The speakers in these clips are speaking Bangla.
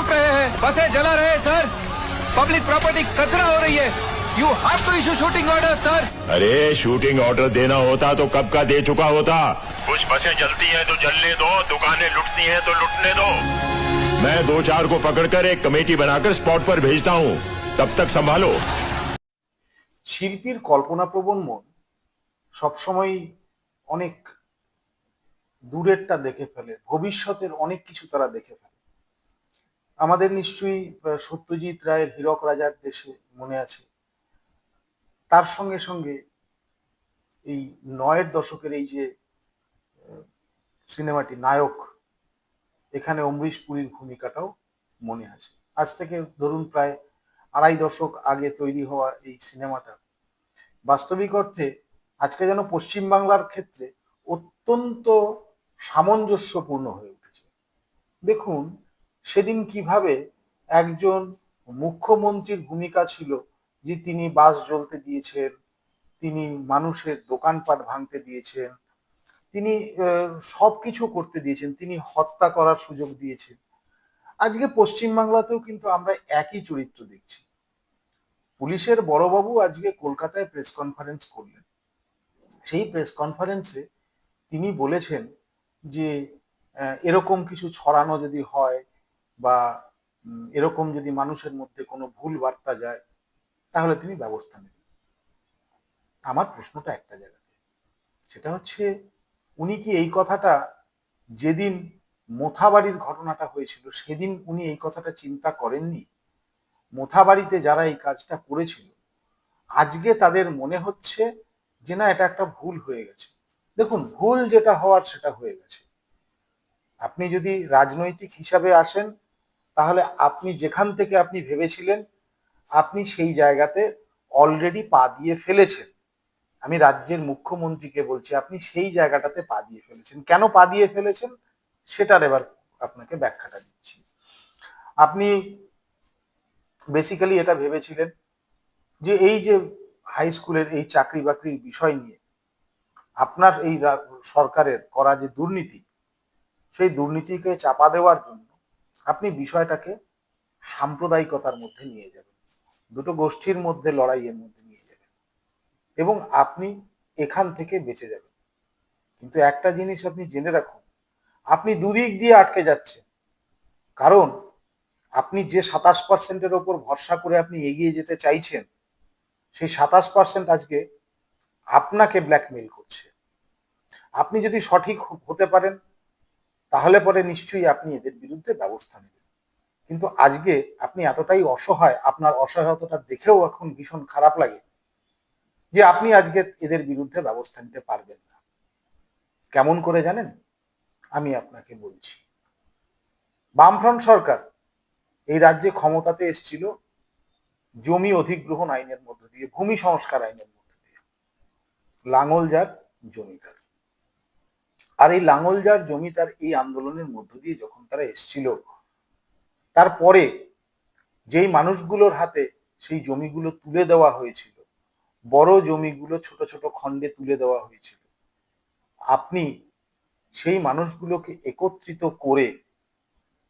लूट रहे हैं बसें जला रहे हैं सर पब्लिक प्रॉपर्टी कचरा हो रही है you have to issue shooting order sir अरे शूटिंग ऑर्डर देना होता तो कब का दे चुका होता कुछ बसें जलती हैं तो जलने दो दुकानें लुटती हैं तो लुटने दो मैं दो चार को पकड़कर एक कमेटी बनाकर स्पॉट पर भेजता हूँ तब तक संभालो শিল্পীর কল্পনাপ্রবণ মন সবসময় অনেক দূরেরটা দেখে ফেলে ভবিষ্যতের অনেক কিছু তারা দেখে ফেলে আমাদের নিশ্চয়ই সত্যজিৎ রায়ের হীরক রাজার দেশে মনে আছে। তার সঙ্গে সঙ্গে এই নয়ের দশকের এই যে সিনেমাটি নায়ক, এখানে অমরিশ পুরীর ভূমিকাটাও মনে আছে। আজ থেকে ধরুন প্রায় আড়াই দশক আগে তৈরি হওয়া এই সিনেমাটা। বাস্তবিক অর্থে আজকে যেন পশ্চিমবাংলার ক্ষেত্রে অত্যন্ত সামঞ্জস্যপূর্ণ হয়ে উঠেছে। দেখুন সেদিন কীভাবে একজন মুখ্যমন্ত্রীর ভূমিকা ছিল যে তিনি বাস জ্বলতে দিয়েছেন, তিনি মানুষের দোকানপাট ভাঙতে দিয়েছেন, তিনি সব কিছু করতে দিয়েছেন, তিনি হত্যা করার সুযোগ দিয়েছেন। আজকে পশ্চিমবাংলাতেও কিন্তু আমরা একই চরিত্র দেখছি। পুলিশের বড়বাবু আজকে কলকাতায় প্রেস কনফারেন্স করলেন। সেই প্রেস কনফারেন্সে তিনি বলেছেন যে এরকম কিছু ছড়ানো যদি হয় বা এরকম যদি মানুষের মধ্যে কোনো ভুল বার্তা যায়, তাহলে তিনি ব্যবস্থা নেবেন আমার প্রশ্নটা একটা জায়গাতে। সেটা হচ্ছে, উনি কি এই কথাটা যেদিন মোথাবাড়ির ঘটনাটা হয়েছিল, সেদিন উনি এই কথাটা চিন্তা করেননি? মোথাবাড়িতে যারা এই কাজটা করেছিল, আজকে তাদের মনে হচ্ছে যে, না, এটা একটা ভুল হয়ে গেছে। দেখুন, ভুল যেটা হওয়ার সেটা হয়ে গেছে। আপনি যদি রাজনৈতিক হিসাবে আসেন তাহলে আপনি যেখান থেকে আপনি ভেবেছিলেন, আপনি সেই জায়গাতে অলরেডি পা দিয়ে ফেলেছেন। আমি রাজ্যের মুখ্যমন্ত্রীকে বলছি, আপনি সেই জায়গাটাতে পা দিয়ে ফেলেছেন। কেন পা দিয়ে ফেলেছেন? সেটার এবার আপনাকে ব্যাখ্যাটা দিচ্ছি। আপনি বেসিক্যালি এটা ভেবেছিলেন যে এই যে হাই স্কুলের এই চাকরি বাকরির বিষয় নিয়ে আপনার এই সরকারের করা যে দুর্নীতি, সেই দুর্নীতিকে চাপা দেওয়ার জন্য আপনি বিষয়টাকে সাম্প্রদায়িকতার মধ্যে নিয়ে যাবেন। দুটো গোষ্ঠীর মধ্যে, লড়াইয়ের মধ্যে নিয়ে যাবেন। এবং আপনি এখান থেকে বেঁচে যাবেন। কিন্তু একটা জিনিস আপনি জেনে রাখুন, আপনি দুদিক দিয়ে আটকে যাচ্ছেন। কারণ আপনি যে সাতাশ পার্সেন্টের ওপর ভরসা করে আপনি এগিয়ে যেতে চাইছেন, সেই সাতাশ পার্সেন্ট আজকে আপনাকে ব্ল্যাকমেইল করছে। আপনি যদি সঠিক হতে পারেন তাহলে পরে নিশ্চয়ই আপনি এদের বিরুদ্ধে ব্যবস্থা নেবেন। কিন্তু আজকে আপনি এতটাই অসহায়, আপনার অসহায়তাটা দেখেও এখন ভীষণ খারাপ লাগে যে আপনি আজকে এদের বিরুদ্ধে ব্যবস্থা নিতে পারবেন না। কেমন করে জানেন? আমি আপনাকে বলছি। বামফ্রন্ট সরকার এই রাজ্যে ক্ষমতাতে এসেছিল জমি অধিগ্রহণ আইনের মধ্য দিয়ে, ভূমি সংস্কার আইনের মধ্য দিয়ে। লাঙল যার জমিদার। আর এই লাঙল যার জমিদার এই আন্দোলনের মধ্য দিয়ে যখন তারা এসছিল, তারপরে যেই মানুষগুলোর হাতে সেই জমিগুলো তুলে দেওয়া হয়েছিল, বড় জমিগুলো ছোট ছোট খণ্ডে তুলে দেওয়া হয়েছিল, আপনি সেই মানুষগুলোকে একত্রিত করে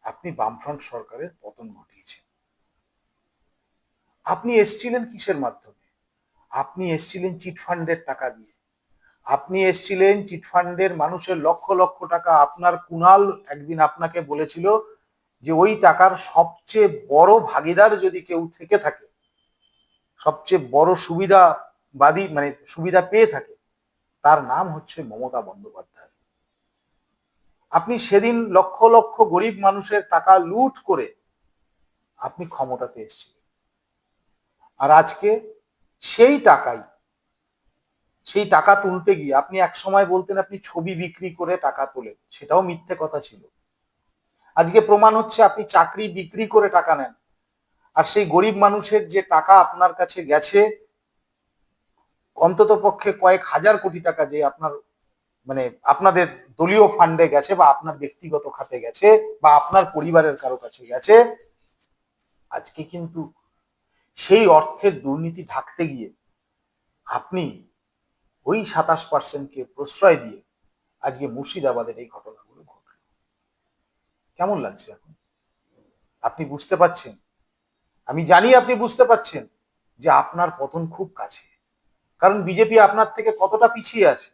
আপনি বামফ্রন্ট সরকারের পতন ঘটিয়েছেন। আপনি এসছিলেন কিসের মাধ্যমে? আপনি এসছিলেন চিটফান্ডের টাকা দিয়ে। আপনি এসছিলেন চিটফান্ডের মানুষের লক্ষ লক্ষ টাকা, আপনার কুনাল একদিন আপনাকে বলেছিল যে ওই টাকার সবচেয়ে বড় ভাগিদার যদি কেউ থেকে থাকে, সবচেয়ে বড় সুবিধাবাদী মানে সুবিধা পেয়ে থাকে, তার নাম হচ্ছে মমতা বন্দ্যোপাধ্যায়। আপনি সেদিন লক্ষ লক্ষ গরিব মানুষের টাকা লুট করে আপনি ক্ষমতাতে এসেছিলেন। আর আজকে সেই টাকাই সেই টাকা তুলতে গিয়ে আপনি এক সময় বলতেন আপনি ছবি বিক্রি করে টাকা তোলেন। সেটাও মিথ্যে কথা ছিল। আজকে প্রমাণ হচ্ছে আপনি চাকরি বিক্রি করে টাকা নেন। আর সেই গরিব মানুষের যে টাকা আপনার কাছে গেছে, অন্তত পক্ষে কয়েক হাজার কোটি টাকা যে আপনার মানে আপনাদের দলীয় ফান্ডে গেছে বা আপনার ব্যক্তিগত খাতে গেছে বা আপনার পরিবারের কারও কাছে গেছে, আজকে কিন্তু সেই অর্থের দুর্নীতি ঢাকতে গিয়ে আপনি ওই সাতাশ পার্সেন্টকে প্রশ্রয় দিয়ে আজকে মুর্শিদাবাদের এই ঘটনাগুলো ঘটল। কেমন লাগছে এখন? আপনি বুঝতে পাচ্ছেন আমি জানি আপনি বুঝতে পাচ্ছেন যে আপনার পতন খুব কাছে, কারণ বিজেপি আপনার থেকে কতটা পিছিয়ে আছে?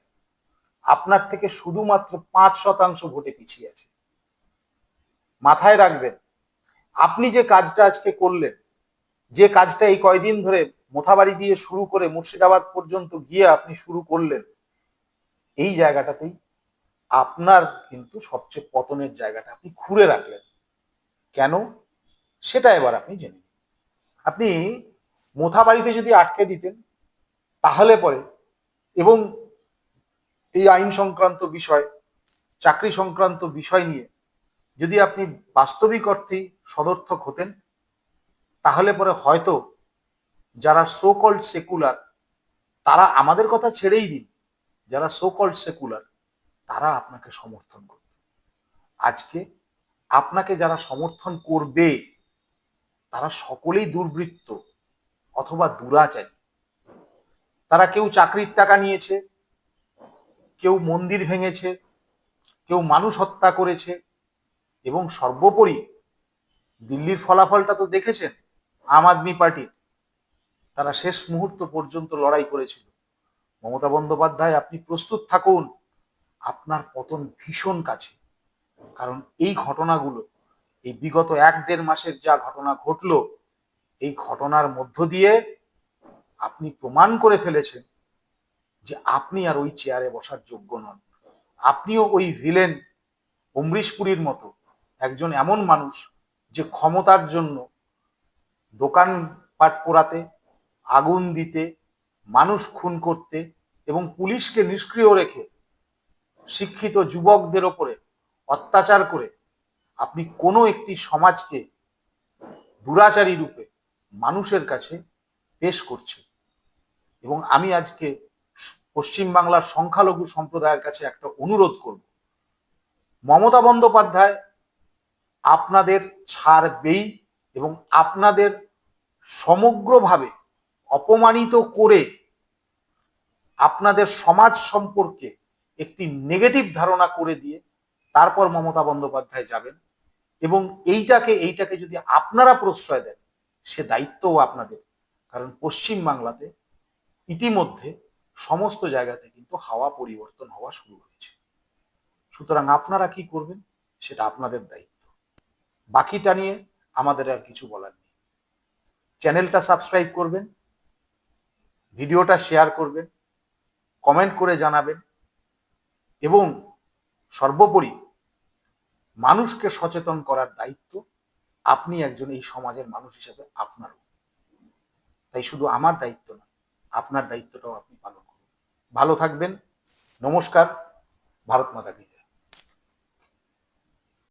আপনার থেকে শুধুমাত্র পাঁচ শতাংশ ভোটে পিছিয়ে আছে। মাথায় রাখবেন, আপনি যে কাজটা আজকে করলেন, যে কাজটা এই কয়দিন ধরে মোথাবাড়ি দিয়ে শুরু করে মুর্শিদাবাদ পর্যন্ত গিয়ে আপনি শুরু করলেন, এই জায়গাটাতেই আপনার কিন্তু সবচেয়ে পতনের জায়গাটা আপনি খুঁড়ে রাখলেন। কেন? সেটা এবার আপনি জেনে আপনি মোথাবাড়িতে যদি আটকে দিতেন, তাহলে পরে এবং এই আইন সংক্রান্ত বিষয়, চাকরি সংক্রান্ত বিষয় নিয়ে যদি আপনি বাস্তবিক অর্থেই সদর্থক হতেন, তাহলে পরে হয়তো যারা সো কল্ড সেকুলার তারা আমাদের কথা ছেড়েই দিন। যারা সো কল্ড সেকুলার তারা আপনাকে সমর্থন করবে। আজকে আপনাকে যারা সমর্থন করবে, তারা সকলেই দুর্বৃত্ত অথবা দুরাচারী। তারা কেউ চাকরির টাকা নিয়েছে, কেউ মন্দির ভেঙেছে, কেউ মানুষ হত্যা করেছে, এবং সর্বোপরি দিল্লির ফলাফলটা তো দেখেছেন, আম আদমি পার্টির। তারা শেষ মুহূর্ত পর্যন্ত লড়াই করেছিল। মমতা বন্দ্যোপাধ্যায়, আপনি প্রস্তুত থাকুন। আপনার পতন ভীষণ কাছে। কারণ এই ঘটনাগুলো, এই বিগত এক দেড় মাসের যা ঘটনা ঘটলো, এই ঘটনার মধ্য দিয়ে আপনি প্রমাণ করে ফেলেছেন যে আপনি আর ওই চেয়ারে বসার যোগ্য নন। আপনিও ওই ভিলেন অমরিশ পুরীর মতো একজন এমন মানুষ যে ক্ষমতার জন্য দোকান পাট পোড়াতে আগুন দিতে, মানুষ খুন করতে এবং পুলিশকে নিষ্ক্রিয় রেখে শিক্ষিত যুবকদের ওপরে অত্যাচার করে আপনি কোনো একটি সমাজকে দুরাচারী রূপে মানুষের কাছে পেশ করছে এবং আমি আজকে পশ্চিমবাংলার সংখ্যালঘু সম্প্রদায়ের কাছে একটা অনুরোধ করব। মমতা বন্দ্যোপাধ্যায় আপনাদের ছাড়বেই এবং আপনাদের সমগ্রভাবে অপমানিত করে আপনাদের সমাজ সম্পর্কে একটি নেগেটিভ ধারণা করে দিয়ে তারপর মমতা বন্দ্যোপাধ্যায় যাবেন এবং এইটাকে এইটাকে যদি আপনারা প্রশ্রয় দেন, সে দায়িত্বও আপনাদের। কারণ পশ্চিম বাংলাতে ইতিমধ্যে সমস্ত জায়গাতে কিন্তু হাওয়া পরিবর্তন হওয়া শুরু হয়েছে। সুতরাং আপনারা কি করবেন, সেটা আপনাদের দায়িত্ব। বাকিটা নিয়ে আমাদের আর কিছু বলার নেই। চ্যানেলটা সাবস্ক্রাইব করবেন ভিডিওটা শেয়ার করবেন কমেন্ট করে জানাবেন এবং সর্বোপরি মানুষকে সচেতন করার দায়িত্ব আপনি একজন এই সমাজের মানুষ হিসেবে আপনার তাই শুধু আমার দায়িত্ব নয়, আপনার দায়িত্বটাও আপনি পালন করুন ভালো থাকবেন, নমস্কার, ভারত মাতা কি জয়।